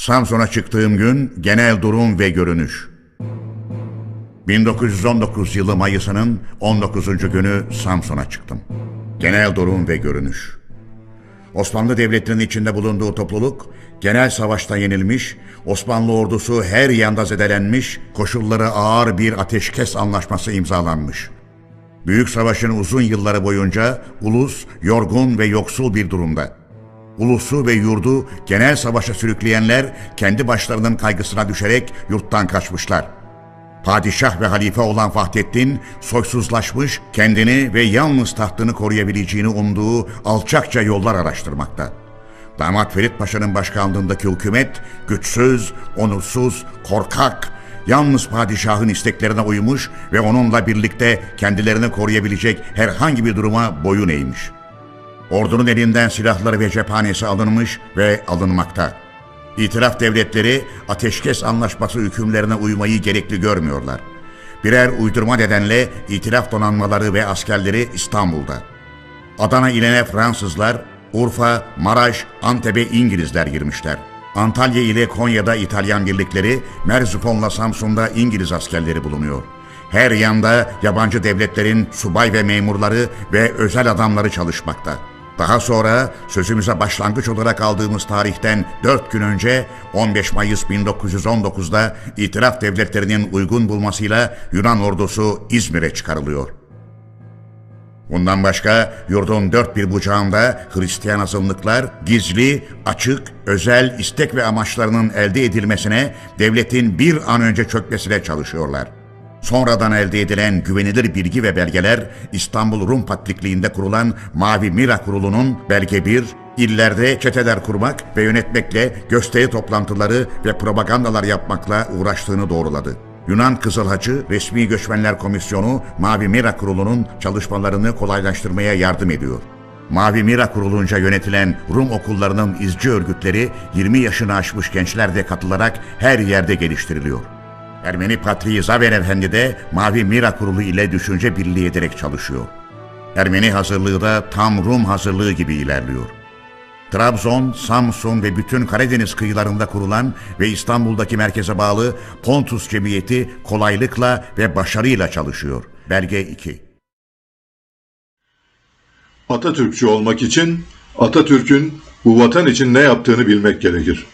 Samsun'a çıktığım gün genel durum ve görünüş. 1919 yılı Mayıs'ının 19. günü Samsun'a çıktım. Genel durum ve görünüş. Osmanlı Devleti'nin içinde bulunduğu topluluk, genel savaşta yenilmiş, Osmanlı ordusu her yanda zedelenmiş, koşulları ağır bir ateşkes anlaşması imzalanmış. Büyük savaşın uzun yılları boyunca ulus yorgun ve yoksul bir durumda. Ulusu ve yurdu genel savaşa sürükleyenler kendi başlarının kaygısına düşerek yurttan kaçmışlar. Padişah ve halife olan Vahdettin soysuzlaşmış, kendini ve yalnız tahtını koruyabileceğini umduğu alçakça yollar araştırmakta. Damat Ferit Paşa'nın başkanlığındaki hükümet güçsüz, onursuz, korkak, yalnız padişahın isteklerine uymuş ve onunla birlikte kendilerini koruyabilecek herhangi bir duruma boyun eğmiş. Ordunun elinden silahları ve cephanesi alınmış ve alınmakta. İtiraf devletleri ateşkes anlaşması hükümlerine uymayı gerekli görmüyorlar. Birer uydurma nedenle itiraf donanmaları ve askerleri İstanbul'da. Adana iline Fransızlar, Urfa, Maraş, Antep'e İngilizler girmişler. Antalya ile Konya'da İtalyan birlikleri, Merzifon'la Samsun'da İngiliz askerleri bulunuyor. Her yanda yabancı devletlerin subay ve memurları ve özel adamları çalışmakta. Daha sonra sözümüze başlangıç olarak aldığımız tarihten 4 gün önce 15 Mayıs 1919'da itiraf devletlerinin uygun bulmasıyla Yunan ordusu İzmir'e çıkarılıyor. Bundan başka yurdun dört bir bucağında Hristiyan azınlıklar gizli, açık, özel istek ve amaçlarının elde edilmesine devletin bir an önce çökmesine çalışıyorlar. Sonradan elde edilen güvenilir bilgi ve belgeler İstanbul Rum Patrikliği'nde kurulan Mavi Mira Kurulu'nun belge 1, illerde çeteler kurmak ve yönetmekle gösteri toplantıları ve propagandalar yapmakla uğraştığını doğruladı. Yunan Kızıl Haçı Resmi Göçmenler Komisyonu Mavi Mira Kurulu'nun çalışmalarını kolaylaştırmaya yardım ediyor. Mavi Mira kurulunca yönetilen Rum okullarının izci örgütleri 20 yaşını aşmış gençler de katılarak her yerde geliştiriliyor. Ermeni Patriği Zaver Efendi de Mavi Mira Kurulu ile düşünce birliği ederek çalışıyor. Ermeni hazırlığı da tam Rum hazırlığı gibi ilerliyor. Trabzon, Samsun ve bütün Karadeniz kıyılarında kurulan ve İstanbul'daki merkeze bağlı Pontus Cemiyeti kolaylıkla ve başarıyla çalışıyor. Belge 2 Atatürkçü olmak için Atatürk'ün bu vatan için ne yaptığını bilmek gerekir.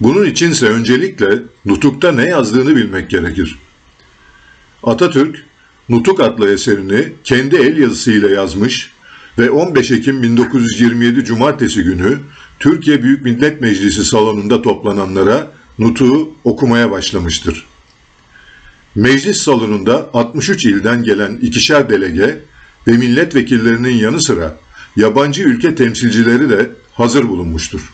Bunun içinse öncelikle Nutuk'ta ne yazdığını bilmek gerekir. Atatürk, Nutuk adlı eserini kendi el yazısıyla yazmış ve 15 Ekim 1927 Cumartesi günü Türkiye Büyük Millet Meclisi salonunda toplananlara Nutuk'u okumaya başlamıştır. Meclis salonunda 63 ilden gelen ikişer delege ve milletvekillerinin yanı sıra yabancı ülke temsilcileri de hazır bulunmuştur.